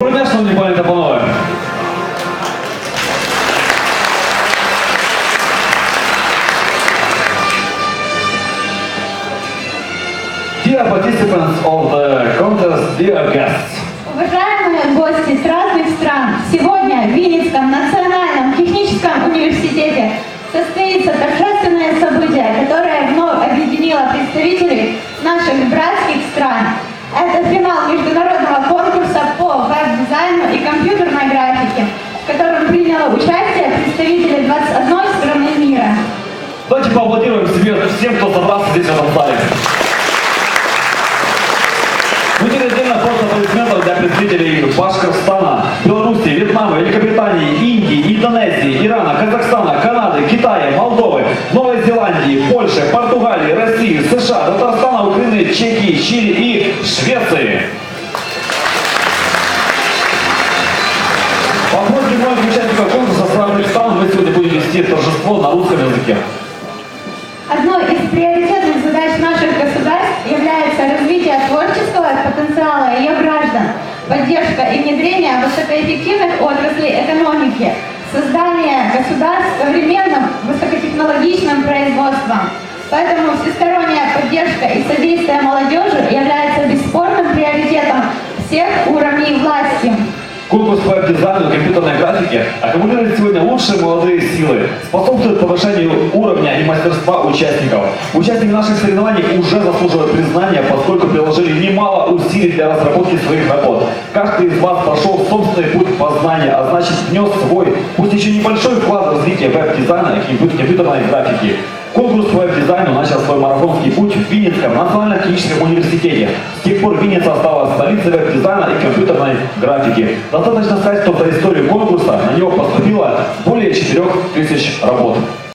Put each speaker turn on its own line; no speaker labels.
Доброго дня, шановні пані та панове. Dear participants of the contest, dear guests.
Уважаемые гости с разных стран, сегодня в Винницком национальном техническом университете состоится торжественное событие, которое вновь объединило представителей наших братских стран. Это финал компьютерной графике, в котором приняло участие представители 21 страны мира.
Давайте поаплодируем себе всем, кто собрался здесь в этом зале. Будет отдельно просто аплодисментов для представителей Башкортостана, Беларуси, Вьетнама, Великобритании, Индии, Индонезии, Ирана, Казахстана, Канады, Китая, Молдовы, Новой Зеландии, Польши, Португалии, России, США, Татарстана, Украины, Чехии, Чили и участников конкурса с разных мы сегодня будем вести торжество на русском языке.
Одной из приоритетных задач наших государств является развитие творческого потенциала ее граждан, поддержка и внедрение высокоэффективных отраслей экономики, создание государств современным высокотехнологичным производством. Поэтому всесторонняя поддержка и содействие молодежи является
Конкурс по дизайну компьютерной графике аккумулирует сегодня лучшие молодые силы, способствует повышению уровня и мастерства участников. Участники наших соревнований уже заслуживают признания, поскольку приложили немало усилий для разработки своих работ. Каждый из вас прошел собственный путь познания, а значит внес свой, пусть еще небольшой вклад в развитие веб-дизайна и компью- компьютерной графики. Конкурс по веб-дизайну начал свой марафонский путь в Винницком национальном техническом университете. С тех пор Винница стала столицей компьютерной графики. Достаточно сказать, что за историю конкурса на него поступило более 4000 работ.